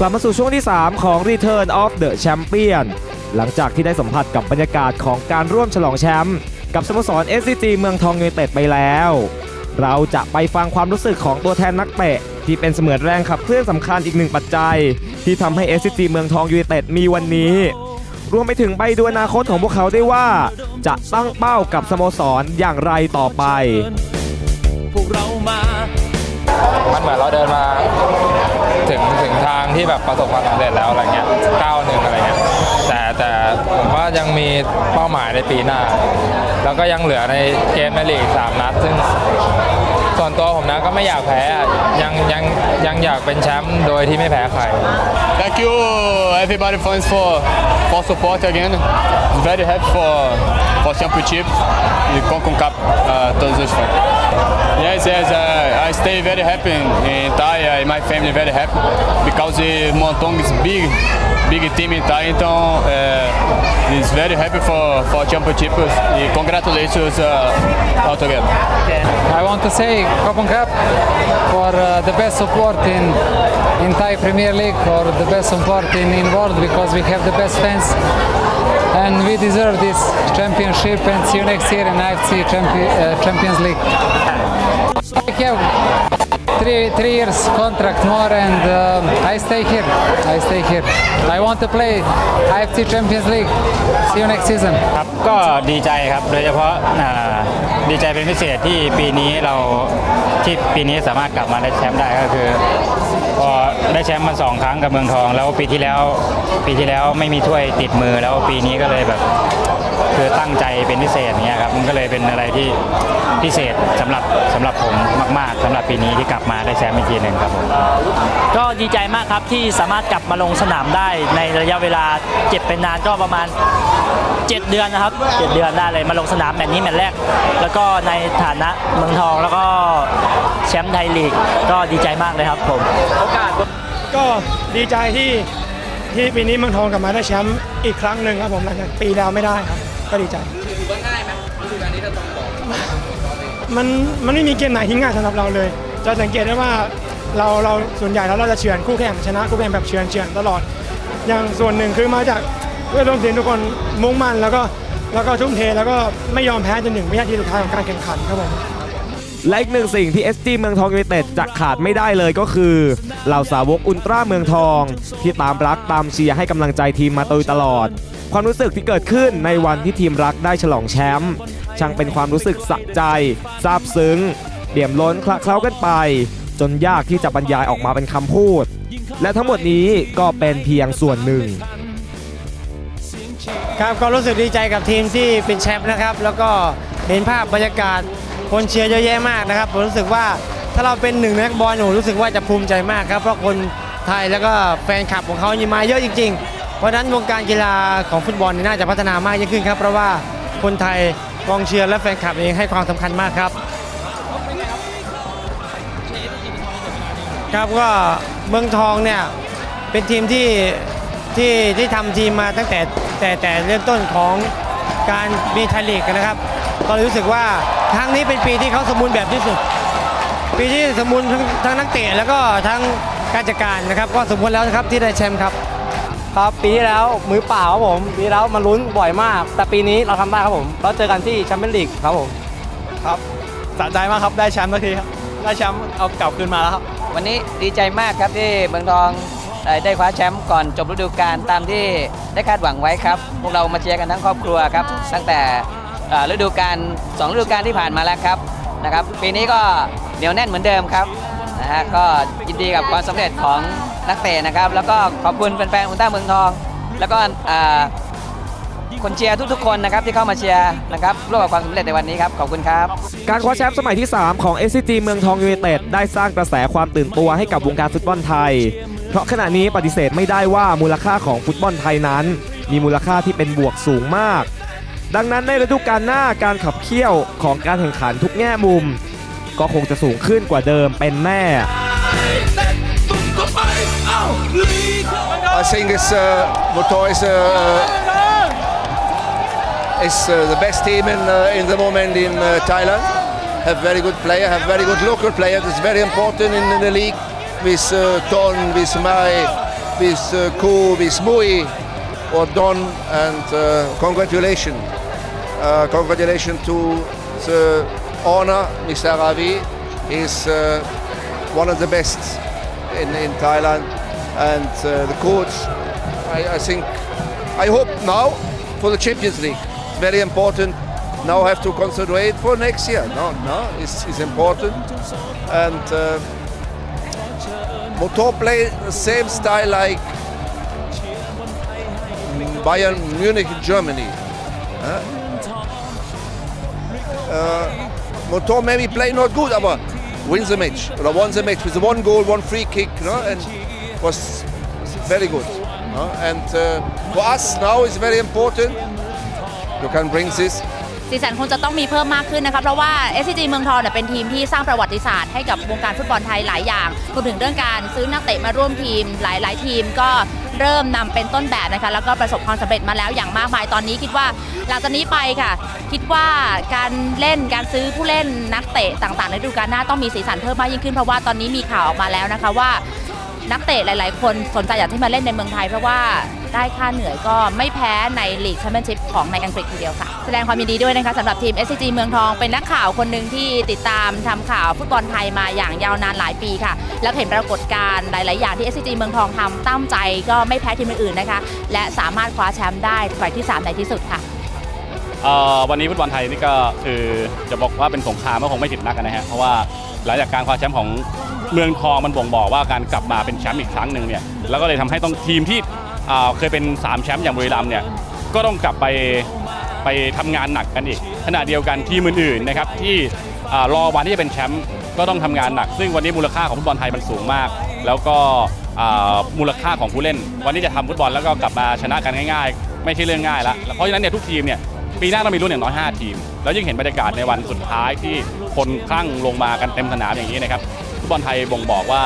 กลับมาสู่ช่วงที่ 3 ของ Return of the Champion หลังจากที่ได้สัมผัสกับบรรยากาศของการร่วมฉลองแชมป์กับสโมสร SCG เมืองทองยูไนเต็ดไปแล้ว เราจะไปฟังความรู้สึกของตัวแทนนักเตะ ที่เป็นเสมือนแรงขับเคลื่อนสำคัญอีกหนึ่งปัจจัย ที่ทำให้ SCG เมืองทองยูไนเต็ดมีวันนี้ รวมไปถึงไปดูอนาคตของพวกเขาได้ว่า จะตั้งเป้ากับสโมสรอย่างไรต่อไป พวกเรามา มือนเราเดินมาถึงถึงทางที่แบบประสบความสำเร็จแล้วอะไรเงี้ยก้าวหนึ่งอะไรเงี้ยแต่แต่ผมว่ายังมีเป้าหมายในปีหน้า แล้วก็ยังเหลือในเกมในลีกสามนัด ซึ่งส่วนตัวผมนะก็ไม่อยากแพ้อะยังยังยังอยากเป็นแชมป์โดยที่ไม่แพ้ใคร Thank you everybody fans for for support again. Very happy for for championship e Concacaf uh, todos os fãs. Yes, yes, uh, I stay very happy in, in Thai. Uh, my family very happy because Montong is big, big team in Thai. Então, uh, is very happy for for championship. E congratulations uh, all together. I want to say Copan Cup for uh, the best support in in Thai Premier League or the best support in, in world because we have the best fans and we deserve this championship and see you next year in AFC Champion, uh, Champions League. I have three three years contract more and uh, I stay here. I stay here. I want to play AFC Champions League. See you next season. ครับก็ดีใจครับ โดยเฉพาะอ่าดีใจเป็นพิเศษที่ปีนี้เราที่ปีนี้สามารถกลับมาได้แชมป์ได้ก็คือ พอได้แชมป์มาสองครั้งกับเมืองทอง แล้วปีที่แล้วปีที่แล้วไม่มีถ้วยติดมือแล้วปีนี้ก็เลยแบบ ตั้งใจเป็นพิเศษเงี้ยครับมันก็เลยเป็นอะไรที่พิเศษสำหรับสำหรับผมมาก ๆสำหรับปีนี้ที่กลับมาได้แชมป์อีกทีหนึ่งครับผมก็ดีใจมากครับที่สามารถกลับมาลงสนามได้ในระยะเวลาเจ็บเป็นนานก็ประมาณ 7 เดือนนะครับ 7 เดือนได้เลยมาลงสนามแมตช์นี้แมตช์แรก แล้วก็ในฐานะเมืองทองแล้วก็แชมป์ไทยลีกก็ดีใจมากเลยครับผมโอก็ดีใจที่ที่ปีนี้เมืองทองกลับมาได้แชมป์อีกครั้งหนึ่งครับผมหลังจากปีแล้วไม่ได้ครับ ก็ดีใจถือว่าง่ายไหมฤดูกาลนี้ถ้าต้องบอกมันมันไม่มีเกมไหนที่ง่ายสำหรับเราเลย จะสังเกตได้ว่าเราเราส่วนใหญ่แล้วเราจะเฉือนคู่แข่งชนะคู่แข่งแบบเฉือนเฉือนตลอด อย่างส่วนหนึ่งคือมาจากเพื่อนร่วมทีมทุกคนมุ่งมั่นแล้วก็แล้วก็ทุ่มเทแล้วก็ไม่ยอมแพ้จนถึงวินาทีสุดท้ายของการแข่งขันครับผมและอีกหนึ่งสิ่งที่ SG เมืองทองยูไนเต็ดจะขาดไม่ได้เลยก็คือเหล่าสาวกอุลตร้าเมืองทอง ที่ตามรักตามเชียร์ให้กำลังใจทีมมาโดยตลอด ความรู้สึกที่เกิดขึ้นในวันที่ทีมรักได้ฉลองแชมป์ช่างเป็นความรู้สึกสะใจซาบซึ้งเดี่ยมล้นคละเคล้ากันไป จนยากที่จะบรรยายออกมาเป็นคำพูด และทั้งหมดนี้ก็เป็นเพียงส่วนหนึ่ง ครับก็รู้สึกดีใจกับทีมที่เป็นแชมป์นะครับ แล้วก็เห็นภาพบรรยากาศคนเชียร์เยอะแยะมากนะครับผมรู้สึกว่าถ้าเราเป็นหนึ่งนักบอลผมรู้สึกว่าจะภูมิใจมากครับเพราะคนไทยแล้วก็แฟนคลับของเขานี่มาเยอะจริง ๆ เพราะนั้นวงการกีฬาของฟุตบอลนี่น่าจะพัฒนามากยิ่งขึ้นครับ เพราะว่าคนไทยกองเชียร์และแฟนคลับเองให้ความสำคัญมากครับครับก็เมืองทองเนี่ยเป็นทีมที่ที่ที่ทำทีมมาตั้งแต่แต่แต่เริ่มต้นของการมีไทยลีกนะครับก็รู้สึกว่าครั้งนี้เป็นปีที่เขาสมบูรณ์แบบที่สุด ปีที่สมบูรณ์ทั้งทั้งนักเตะแล้วก็ทั้งการจัดการนะครับ ก็สมบูรณ์แล้วนะครับที่ได้แชมป์ครับ ครับปีที่แล้วมือเปล่าครับผมปีที่แล้วมันลุ้นบ่อยมาก แต่ปีนี้เราทำได้ครับผมเราเจอกันที่แชมเปี้ยนลีกครับผมครับสะใจมากครับได้แชมป์สักทีครับได้แชมป์เอากลับคืนมาแล้วครับวันนี้ดีใจมากครับที่เมืองทองได้ได้คว้าแชมป์ก่อนจบฤดูกาลตามที่ได้คาดหวังไว้ครับพวกเรามาเชียร์กันทั้งครอบครัวครับตั้งแต่เอ่อฤดูกาลสองฤดูกาลที่ผ่านมาแล้วครับนะครับปีนี้ก็เหนียวแน่นเหมือนเดิมครับนะฮะก็ยินดีกับความสำเร็จของ นักเตะนะครับ แล้วก็ขอบคุณแฟนๆอุลตร้าเมืองทอง แล้วก็คนเชียร์ทุกๆคนนะครับที่เข้ามาเชียร์นะครับร่วมกับความสำเร็จในวันนี้ครับ ขอบคุณครับ การคว้าแชมป์สมัยที่ 3 ของ SCG เมืองทองยูไนเต็ดได้สร้างกระแสความตื่นตัวให้กับวงการฟุตบอลไทย เพราะขณะนี้ปฏิเสธไม่ได้ว่ามูลค่าของฟุตบอลไทยนั้น มีมูลค่าที่เป็นบวกสูงมาก ดังนั้นในฤดูกาลหน้าการขับเคี่ยวของการแข่งขันทุกแง่มุม ก็คงจะสูงขึ้นกว่าเดิมเป็นแน่ I think it's uh, Motor is uh, is uh, the best team in uh, in the moment in uh, Thailand. Have very good player, have very good local players. It's very important in, in the league with uh, Ton, with Mai, with uh, Ku, with Mui, or Don, and uh, congratulations. Uh, congratulations to the owner, Mr. Ravi. He's uh, one of the best in, in Thailand. And uh, the coach, I, I think, I hope now for the Champions League. It's very important. Now have to concentrate for next year. No, no, it's, it's important. And uh, Motor play the same style like Bayern Munich in Germany. Uh, Motor maybe play not good, but wins the match. Or won the match with one goal, one free kick, know, and was very good. No? And uh, for us now it's very important. You can bring this. สีสันคงจะต้องมีเพิ่มมากขึ้นนะคะเพราะว่า SCG เมืองทองเนี่ยเป็นทีมที่สร้างประวัติศาสตร์ให้กับวงการฟุตบอลไทยหลายอย่างรวมถึงเรื่องการซื้อนักเตะมาร่วมทีมหลาย ๆ ทีมก็เริ่มนำเป็นต้นแบบนะคะแล้วก็ประสบความสำเร็จมาแล้วอย่างมากมายตอนนี้คิดว่าหลังจากนี้ไปค่ะ คิดว่าการเล่นการซื้อผู้เล่นนักเตะต่างๆในฤดูกาลหน้าต้องมีสีสันเพิ่มมากยิ่งขึ้นเพราะว่าตอนนี้มีข่าวออกมาแล้วนะคะว่า นักเตะหลาย ๆ คนสนใจอยากที่มาเล่นในเมืองไทย เพราะว่าได้ค่าเหนื่อยก็ไม่แพ้ในลีกแชมเปี้ยนชิพของในอังกฤษทีเดียวค่ะ แสดงความยินดีด้วยนะคะสำหรับทีม SCG เมืองทองเป็นนักข่าวคนหนึ่งที่ติดตามทำข่าวฟุตบอลไทยมาอย่างยาวนานหลายปีค่ะ แล้วเห็นปรากฏการณ์หลาย ๆ อย่างที่ SCG เมืองทองทำตั้งใจก็ไม่แพ้ทีมอื่นๆนะคะ และสามารถคว้าแชมป์ได้สมัยที่ 3 ในที่สุดค่ะ วันนี้ฟุตบอลไทยนี่ก็คือจะบอกว่าเป็นสงครามก็คงไม่ผิดนักนะฮะเพราะว่าหลังจากการคว้าแชมป์ของเมืองทองมันบ่งบอกว่าการกลับมาเป็นแชมป์อีกครั้งหนึ่งเนี่ยแล้วก็เลยทำให้ต้องทีมที่เคยเป็น 3 แชมป์อย่างบุรีรัมย์เนี่ยก็ต้องกลับไปไปทำงานหนักกันอีกขณะเดียวกันทีมอื่นๆนะครับที่รอวันที่จะเป็นแชมป์ก็ต้องทำงานหนัก ซึ่งวันนี้มูลค่าของฟุตบอลไทยมันสูงมาก แล้วก็มูลค่าของผู้เล่น วันนี้จะทำฟุตบอลแล้วก็กลับมาชนะกันง่าย ๆ ไม่ใช่เรื่องง่ายละเพราะฉะนั้นเนี่ยทุกทีมเนี่ย ปีหน้าต้องมีรุ่นอย่างน้อย 5 ทีม แล้วยิ่งเห็นบรรยากาศในวันสุดท้ายที่คนคลั่งลงมากันเต็มสนามอย่างนี้นะครับฟุตบอลไทยบ่งบอกว่า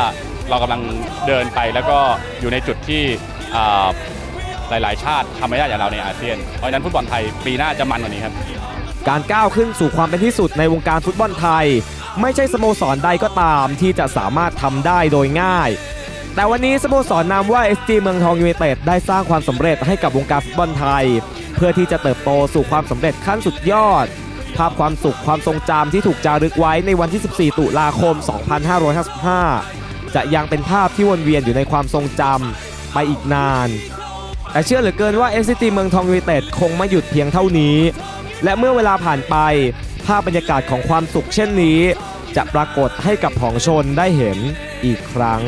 เรากำลังเดินไปแล้วก็อยู่ในจุดที่อ่าหลาย ๆ ชาติทำไม่ได้อย่างเราในอาเซียน เพราะฉะนั้นฟุตบอลไทยปีหน้าจะมันกว่านี้ครับ การก้าวขึ้นสู่ความเป็นที่สุดในวงการฟุตบอลไทย ไม่ใช่สโมสรใดก็ตามที่จะสามารถทำได้โดยง่าย แต่วันนี้สโมสรนามว่า SG เมืองทองยูไนเต็ดได้สร้างความสำเร็จให้กับวงการฟุตบอลไทย เพื่อที่จะเติบโตสู่ความสำเร็จขั้นสุดยอด ภาพความสุขความทรงจำที่ถูกจารึกไว้ในวันที่ 14 ตุลาคม 2555 จะยังเป็นภาพที่วนเวียนอยู่ในความทรงจำไปอีกนาน แต่เชื่อเหลือเกินว่า NCT เมืองทองยูไนเต็ดคงไม่หยุดเพียงเท่านี้ และเมื่อเวลาผ่านไป ภาพบรรยากาศของความสุขเช่นนี้ จะปรากฏให้กับผองชนได้เห็นอีกครั้ง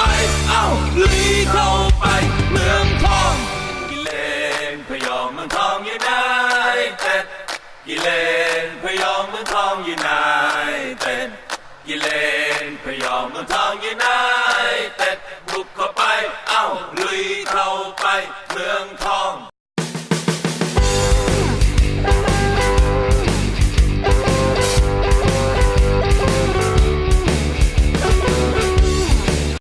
ไป เอาลีเข้าไป เมืองทอง กิเลนพยองเมืองทองยูไนเต็ดกิเลนพยองเมืองทองยูไนเต็ดกิเลนพยองเมืองทองยูไนเต็ดบุกเข้า